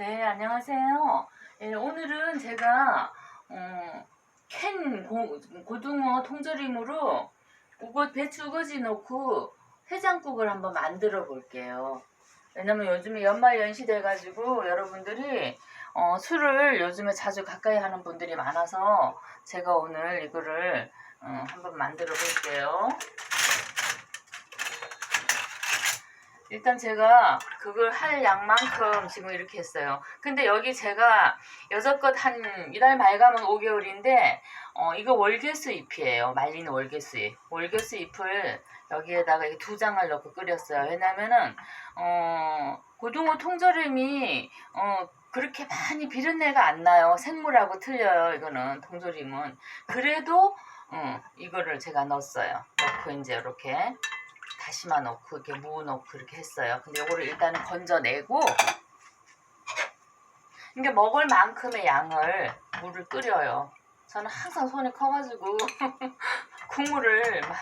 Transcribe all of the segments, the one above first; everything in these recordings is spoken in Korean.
네, 안녕하세요. 예, 오늘은 제가 어, 캔 고, 고등어 통조림으로 우거, 배추 우거지 넣고 해장국을 한번 만들어 볼게요. 왜냐면 요즘에 연말 연시 돼가지고 여러분들이 어, 술을 요즘에 자주 가까이 하는 분들이 많아서 제가 오늘 이거를 어, 한번 만들어 볼게요. 일단 제가 그걸 할 양만큼 지금 이렇게 했어요. 근데 여기 제가 여섯껏 한 이달 말가면 5개월인데 어 이거 월계수 잎이에요. 말린 월계수 잎. 월계수 잎을 여기에다가 두 장을 넣고 끓였어요. 왜냐면은 어 고등어 통조림이 어 그렇게 많이 비린내가 안 나요. 생물하고 틀려요. 이거는 통조림은. 그래도 어, 이거를 제가 넣었어요. 넣고 이제 이렇게 다시마 넣고 이렇게 무 넣고 이렇게 했어요. 근데 이거를 일단은 건져내고 이게 먹을 만큼의 양을 물을 끓여요. 저는 항상 손이 커가지고 국물을 막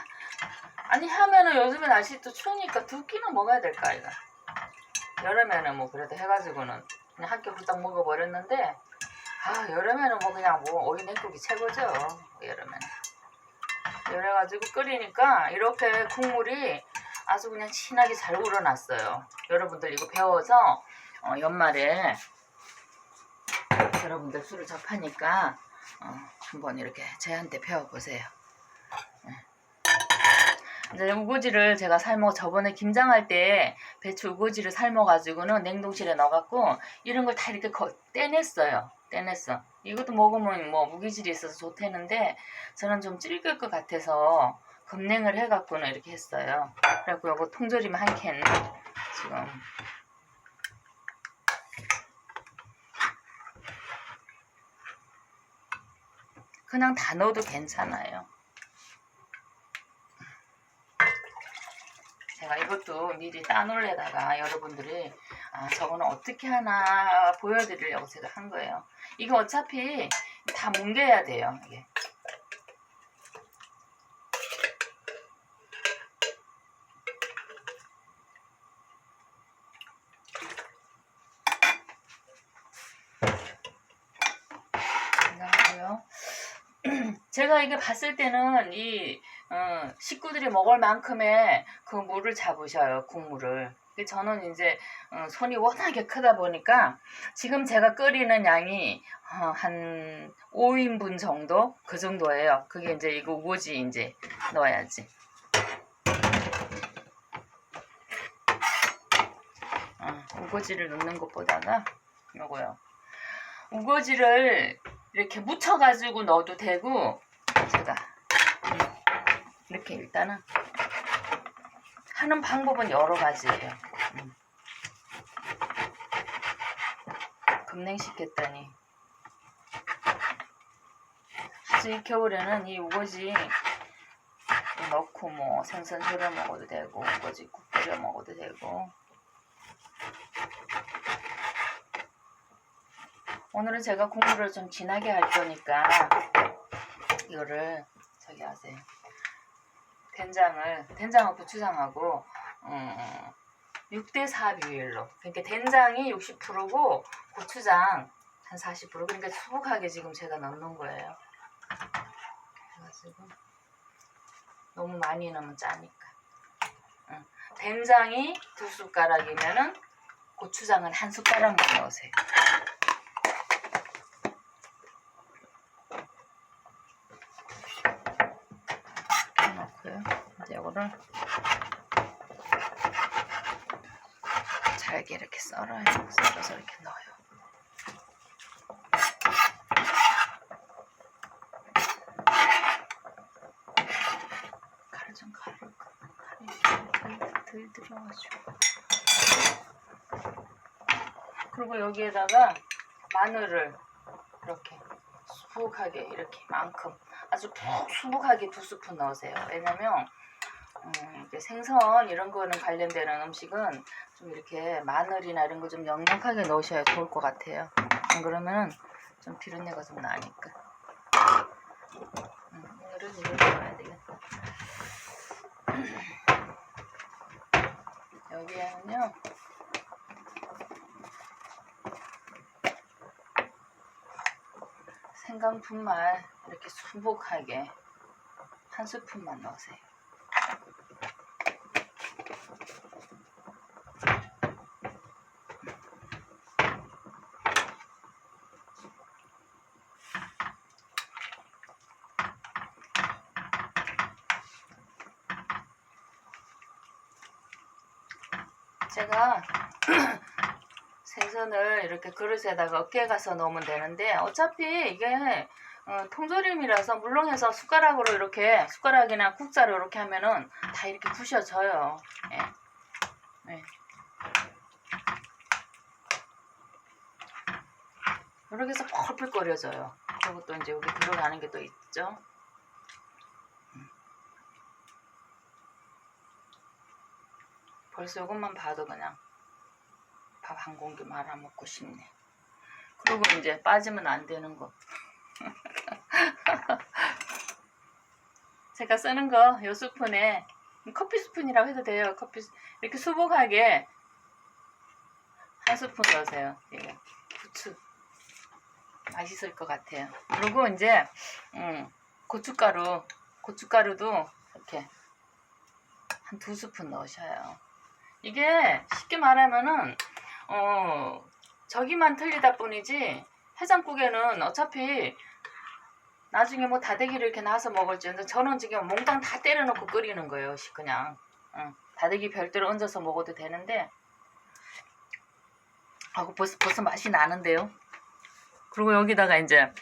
아니 하면은 요즘에 날씨 또 추우니까 두 끼는 먹어야 될까 이거. 여름에는 뭐 그래도 해가지고는 그냥 한 끼 후딱 먹어버렸는데 아 여름에는 뭐 그냥 뭐 오이 냉국이 최고죠 여름에는. 이래가지고 끓이니까 이렇게 국물이 아주 그냥 진하게 잘 우러났어요. 여러분들 이거 배워서 어, 연말에 여러분들 술을 접하니까 어, 한번 이렇게 저한테 배워보세요. 네. 이제 우거지를 제가 삶어 저번에 김장할 때 배추 우거지를 삶아가지고는 냉동실에 넣어갖고 이런 걸 다 이렇게 거, 떼냈어요. 떼냈어. 이것도 먹으면 뭐 무기질이 있어서 좋대는데 저는 좀 질길 것 같아서 검냉을 해갖고는 이렇게 했어요. 그래갖고 요거 통조림 한 캔 지금 그냥 다 넣어도 괜찮아요. 제가 이것도 미리 따놓으려다가 여러분들이 아 저거는 어떻게 하나 보여드리려고 제가 한 거예요. 이거 어차피 다 뭉개야 돼요. 이게. 안녕하세요. 제가 이게 봤을 때는 이 어, 식구들이 먹을 만큼의 그 물을 잡으셔요 국물을. 저는 이제 어, 손이 워낙에 크다 보니까 지금 제가 끓이는 양이 어, 한 5인분 정도 그 정도예요. 그게 이제 이거 우거지 이제 넣어야지. 어, 우거지를 넣는 것보다가 요거요. 우거지를 이렇게 묻혀가지고 넣어도 되고 제가 이렇게 일단은 하는 방법은 여러 가지예요. 음. 급냉시켰더니 이 겨울에는 이 우거지 넣고 뭐 생선 절여 먹어도 되고 우거지 국 끓여 먹어도 되고 오늘은 제가 국물을 좀 진하게 할 거니까 이거를 저기 하세요. 된장을 된장하고 고추장하고 음, 6대 4 비율로 그러니까 된장이 60%고 고추장 한 40% 그러니까 수북하게 지금 제가 넣는 거예요. 그래가지고 너무 많이 넣으면 짜니까. 응. 된장이 두 숟가락이면은 고추장은 한 숟가락만 넣으세요. 넣고요. 이제 이거를 잘게 이렇게 썰어요. 썰어서 이렇게 넣어요. 칼을 좀 가를까? 칼이 덜 들어가지고. 그리고 여기에다가 마늘을 이렇게 수북하게 이렇게 만큼 아주 푹 수북하게 두 스푼 넣으세요. 왜냐면 음, 생선 이런 거는 관련되는 음식은 좀 이렇게 마늘이나 이런 거 좀 넉넉하게 넣으셔야 좋을 것 같아요. 안 그러면 좀 비린내가 좀 나니까. 음, 오늘은 이걸 넣어야 되겠다. 여기에는요 한강 분말 이렇게 수북하게 한 스푼만 넣으세요. 제가 생선을 이렇게 그릇에다가 어깨 가서 넣으면 되는데 어차피 이게 어, 통조림이라서 물렁해서 숟가락으로 이렇게 숟가락이나 국자로 이렇게 하면은 다 이렇게 부셔져요. 예. 네. 이렇게 해서 펄펄 끓여져요. 또 이제 여기 들어가는 게 또 있죠. 음. 벌써 이것만 봐도 그냥 밥 한 공기 말아 먹고 싶네. 그리고 이제 빠지면 안 되는 거. 제가 쓰는 거 요 스푼에 커피 스푼이라고 해도 돼요. 커피 스- 이렇게 수북하게 한 스푼 넣으세요. 이게 부추 맛있을 것 같아요. 그리고 이제 음, 고춧가루 고춧가루도 이렇게 한 두 스푼 넣으셔요. 이게 쉽게 말하면은 어. 저기만 틀리다 뿐이지 해장국에는 어차피 나중에 뭐 다대기를 이렇게 놔서 먹을지 저는 지금 몽땅 다 때려놓고 끓이는 거예요 시- 그냥. 응. 다대기 별도로 얹어서 먹어도 되는데. 아고 벌써 벌써 맛이 나는데요. 그리고 여기다가 이제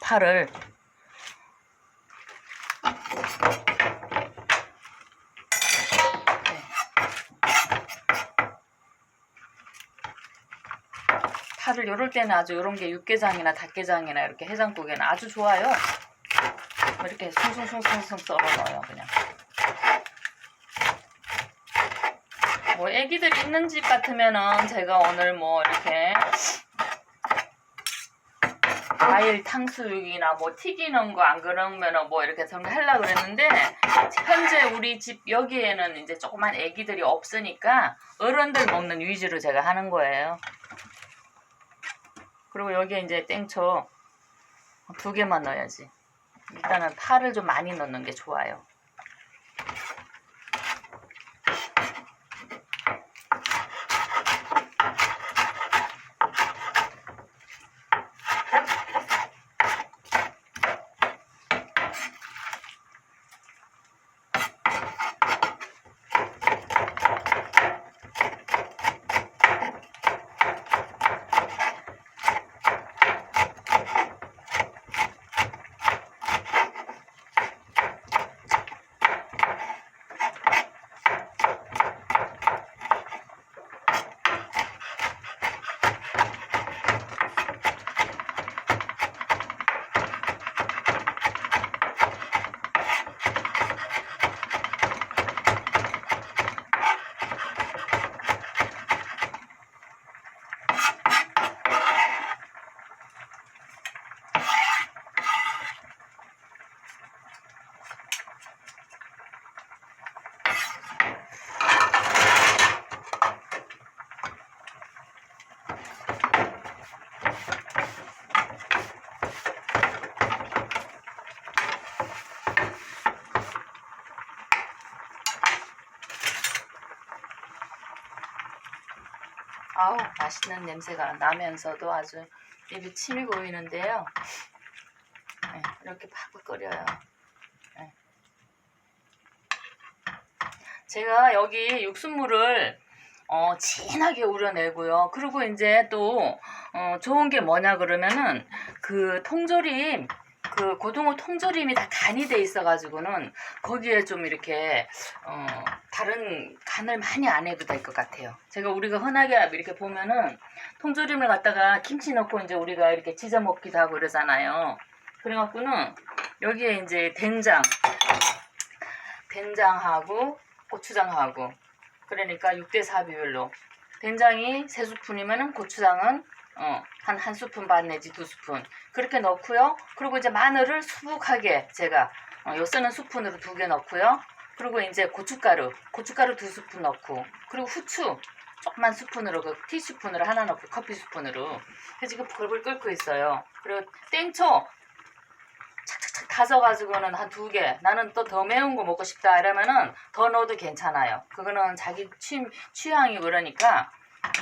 파를 파를 요럴 때는 아주 요런 게 육개장이나 닭게장이나 이렇게 해장국에는 아주 좋아요. 뭐 이렇게 숭숭숭숭숭 썰어 넣어요 그냥. 뭐 애기들 있는 집 같으면은 제가 오늘 뭐 이렇게 과일 탕수육이나 뭐 튀기는 거 안 그러면은 뭐 이렇게 정리 하려고 그랬는데 현재 우리 집 여기에는 이제 조그만 애기들이 없으니까 어른들 먹는 위주로 제가 하는 거예요. 그리고 여기에 이제 땡초 두 개만 넣어야지. 일단은 파를 좀 많이 넣는 게 좋아요. 아우 맛있는 냄새가 나면서도 아주 입에 침이 고이는데요. 네, 이렇게 팍팍 끓여요. 네. 제가 여기 육수물을 어, 진하게 우려내고요. 그리고 이제 또 어, 좋은 게 뭐냐 그러면은 그 통조림 그 고등어 통조림이 다 간이 돼 있어가지고는 거기에 좀 이렇게 어, 다른 간을 많이 안 해도 될 것 같아요. 제가 우리가 흔하게 이렇게 보면은 통조림을 갖다가 김치 넣고 이제 우리가 이렇게 지져 먹기도 하고 그러잖아요. 그래갖고는 여기에 이제 된장, 된장하고 고추장하고 그러니까 6대4 비율로 된장이 3스푼이면은 고추장은 어, 한 한 스푼 반 내지 두 스푼 그렇게 넣고요. 그리고 이제 마늘을 수북하게 제가 어, 요 쓰는 스푼으로 두 개 넣고요. 그리고 이제 고춧가루, 고춧가루 두 스푼 넣고 그리고 후추 조그만 스푼으로 그 티스푼으로 하나 넣고 커피 스푼으로 지금 불을 끓고 있어요. 그리고 땡초 착착착 다져가지고는 한 두 개. 나는 또 더 매운 거 먹고 싶다 이러면은 더 넣어도 괜찮아요. 그거는 자기 취, 취향이 그러니까.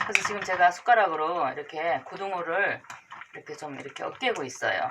그래서 지금 제가 숟가락으로 이렇게 고등어를 이렇게 좀 이렇게 으깨고 있어요.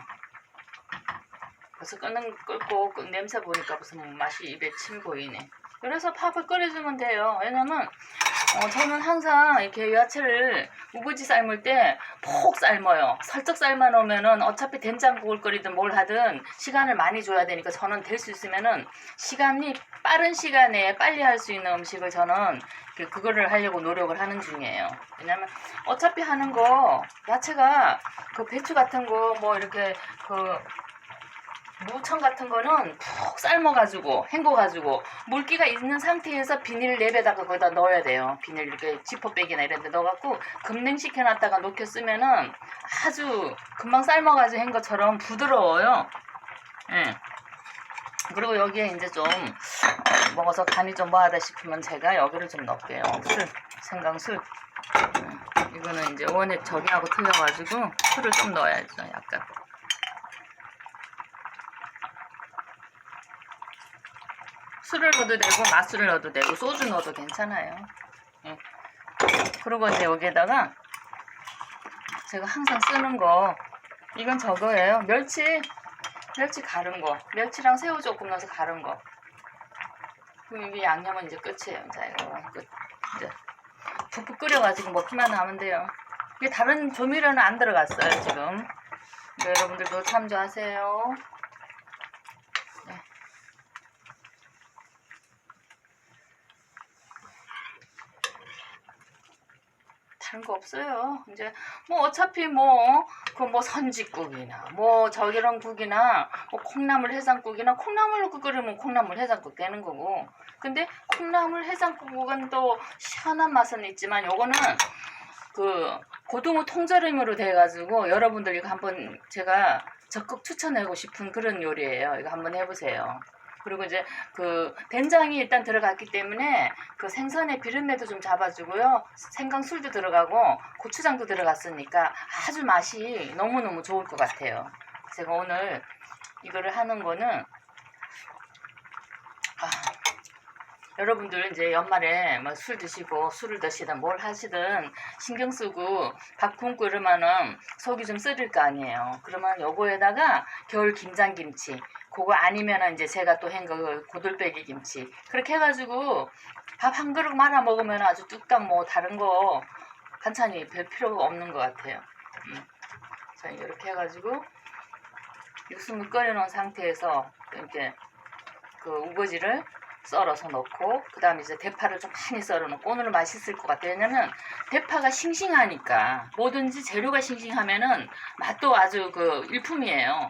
그래서 끓는 끓고 끓- 냄새 보니까 무슨 맛이 입에 침 고이네. 그래서 팝을 끓여주면 돼요. 왜냐면 어, 저는 항상 이렇게 야채를 우거지 삶을 때푹 삶아요. 설쩍 삶아 놓으면은 어차피 된장국을 끓이든 뭘 하든 시간을 많이 줘야 되니까 저는 될 수 있으면은 시간이 빠른 시간에 빨리 할 수 있는 음식을 저는 그- 그거를 하려고 노력을 하는 중이에요. 왜냐면 어차피 하는 거 야채가 그 배추 같은 거 뭐 이렇게 그 무청 같은 거는 푹 삶아가지고 헹궈가지고 물기가 있는 상태에서 비닐 랩에다가 거기다 넣어야 돼요. 비닐 이렇게 지퍼백이나 이런 데 넣어갖고 급냉시켜놨다가 녹여 쓰면은 아주 금방 삶아가지고 한 것처럼 부드러워요. 예. 그리고 여기에 이제 좀 먹어서 간이 좀 뭐하다 싶으면 제가 여기를 좀 넣을게요. 술, 생강술. 음, 이거는 이제 원액 저기하고 틀려가지고 술을 좀 넣어야죠. 약간. 술을 넣어도 되고 맛술을 넣어도 되고 소주 넣어도 괜찮아요. 예. 그리고 이제 여기에다가 제가 항상 쓰는 거 이건 저거예요. 멸치 멸치 가른 거 멸치랑 새우 조금 넣어서 가른 거. 그럼 이게 양념은 이제 끝이에요. 자 이거 끝. 이제 푹푹 끓여가지고 먹기만 하면 돼요. 이게 다른 조미료는 안 들어갔어요 지금. 네, 여러분들도 참조하세요. 다른 거 없어요. 이제 뭐 어차피 뭐 그 뭐 선지국이나 뭐 저기런 국이나 뭐 콩나물 해장국이나 콩나물 넣고 끓이면 콩나물 해장국 되는 거고. 근데 콩나물 해장국은 또 시원한 맛은 있지만 요거는 그 고등어 통조림으로 돼가지고 여러분들 이거 한번 제가 적극 추천하고 싶은 그런 요리예요. 이거 한번 해보세요. 그리고 이제 그 된장이 일단 들어갔기 때문에 그 생선의 비린내도 좀 잡아주고요. 생강술도 들어가고 고추장도 들어갔으니까 아주 맛이 너무너무 좋을 것 같아요. 제가 오늘 이거를 하는 거는 아, 여러분들 이제 연말에 뭐 술 드시고 술을 드시든 뭘 하시든 신경 쓰고 밥국 끓으면은 속이 좀 쓰릴 거 아니에요. 그러면 요거에다가 겨울 김장김치 그거 아니면은 이제 제가 또 한 거 고들빼기 김치 그렇게 해가지고 밥 한 그릇 말아 먹으면 아주 뚝딱 뭐 다른 거 반찬이 별 필요가 없는 것 같아요. 음. 자 이렇게 해가지고 육수물 끓여놓은 상태에서 이렇게 그 우거지를 썰어서 넣고 그 다음에 이제 대파를 좀 많이 썰어 놓고 오늘은 맛있을 것 같아요. 왜냐면 대파가 싱싱하니까 뭐든지 재료가 싱싱하면은 맛도 아주 그 일품이에요.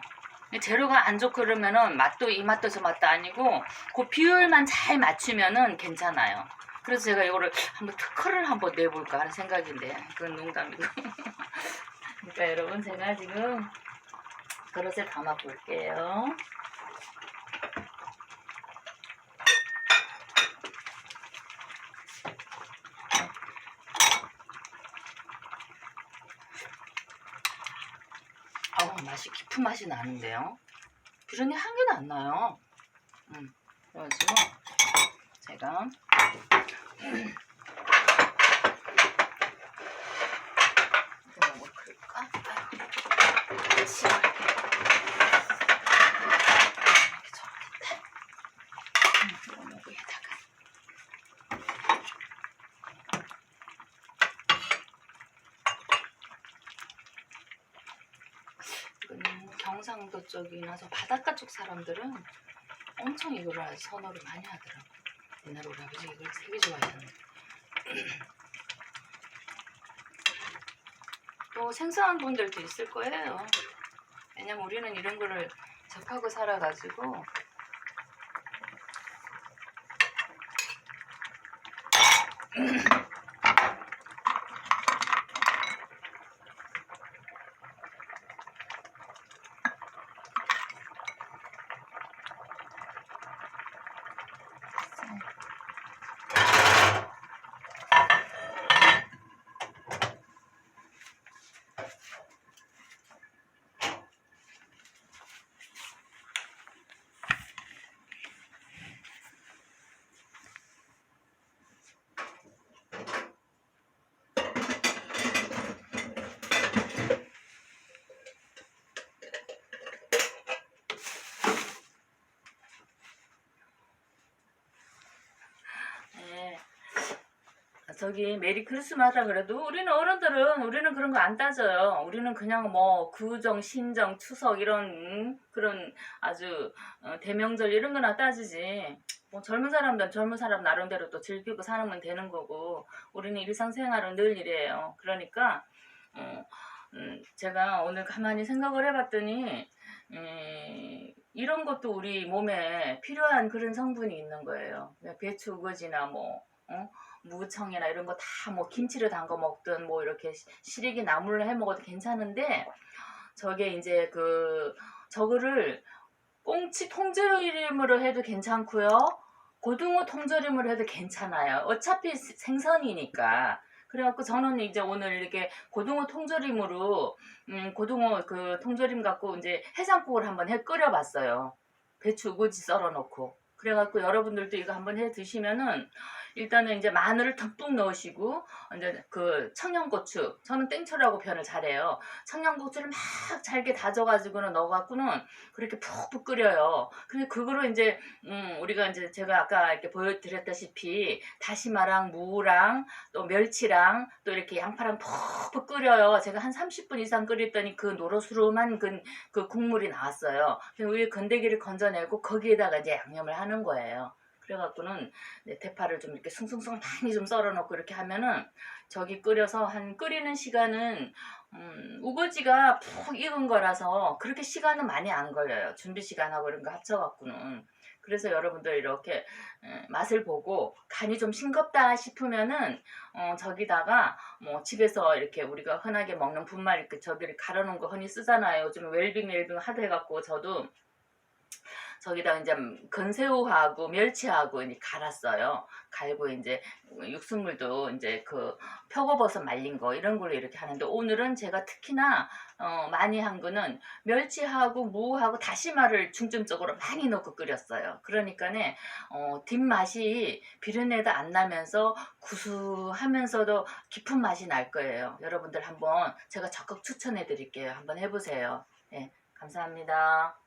재료가 안 좋고 그러면은 맛도 이 맛도 저 맛도 아니고 그 비율만 잘 맞추면은 괜찮아요. 그래서 제가 이거를 한번 특허를 한번 내볼까 하는 생각인데 그건 농담이고. 그러니까 여러분 제가 지금 그릇에 담아 볼게요. 아우 맛이 깊은 맛이 나는데요. 한 개도 안 나요. 음, 그래가지고 제가 쪽이나서 바닷가 쪽 사람들은 엄청 이걸 아주 선호를 많이 하더라고. 옛날 우리 아버지 이걸 되게 좋아했는데. 또 생소한 분들도 있을 거예요. 왜냐면 우리는 이런 거를 접하고 살아가지고 저기 메리 크리스마스라 그래도 우리는 어른들은 우리는 그런 거 안 따져요. 우리는 그냥 뭐 구정, 신정, 추석 이런 음, 그런 아주 어, 대명절 이런 거나 따지지. 뭐 젊은 사람들 젊은 사람 나름대로 또 즐기고 사는 되는 거고 우리는 일상생활은 늘 이래요. 그러니까 어, 음, 제가 오늘 가만히 생각을 해봤더니 음, 이런 것도 우리 몸에 필요한 그런 성분이 있는 거예요. 배추 우거지나 뭐 어? 무청이나 이런 거 다 뭐 김치를 담궈 먹든 뭐 이렇게 시- 시래기 나물로 해 먹어도 괜찮은데 저게 이제 그 저거를 꽁치 통조림으로 해도 괜찮고요. 고등어 통조림으로 해도 괜찮아요. 어차피 시- 생선이니까. 그래갖고 저는 이제 오늘 이렇게 고등어 통조림으로 음, 고등어 그 통조림 갖고 이제 해장국을 한번 해 끓여봤어요. 배추 우거지 썰어놓고. 그래갖고 여러분들도 이거 한번 해 드시면은 일단은 이제 마늘을 듬뿍 넣으시고 이제 그 청양고추 저는 땡초라고 표현을 잘해요. 청양고추를 막 잘게 다져가지고는 넣어갖고는 그렇게 푹푹 끓여요. 근데 그거로 이제 음 우리가 이제 제가 아까 이렇게 보여드렸다시피 다시마랑 무랑 또 멸치랑 또 이렇게 양파랑 푹푹 끓여요. 제가 한 30분 이상 끓였더니 그 노릇스름한 그, 그 국물이 나왔어요. 그래서 위에 건더기를 건져내고 거기에다가 이제 양념을 하는 거예요. 그래갖고는 네, 대파를 좀 이렇게 숭숭숭 많이 좀 썰어놓고 이렇게 하면은 저기 끓여서 한 끓이는 시간은 음, 우거지가 푹 익은 거라서 그렇게 시간은 많이 안 걸려요. 준비 시간하고 이런 거 합쳐갖고는. 그래서 여러분들 이렇게 에, 맛을 보고 간이 좀 싱겁다 싶으면은 어, 저기다가 뭐 집에서 이렇게 우리가 흔하게 먹는 분말 이렇게 저기를 갈아놓은 거 흔히 쓰잖아요. 요즘 웰빙 웰빙 하도 해갖고 저도 저기다 이제 건새우하고 멸치하고 이제 갈았어요. 갈고 이제 육수물도 이제 그 표고버섯 말린 거 이런 걸로 이렇게 하는데 오늘은 제가 특히나 어, 많이 한 거는 멸치하고 무하고 다시마를 중점적으로 많이 넣고 끓였어요. 그러니까는 어, 뒷맛이 비린내도 안 나면서 구수하면서도 깊은 맛이 날 거예요. 여러분들 한번 제가 적극 추천해 드릴게요. 한번 해보세요. 네, 감사합니다.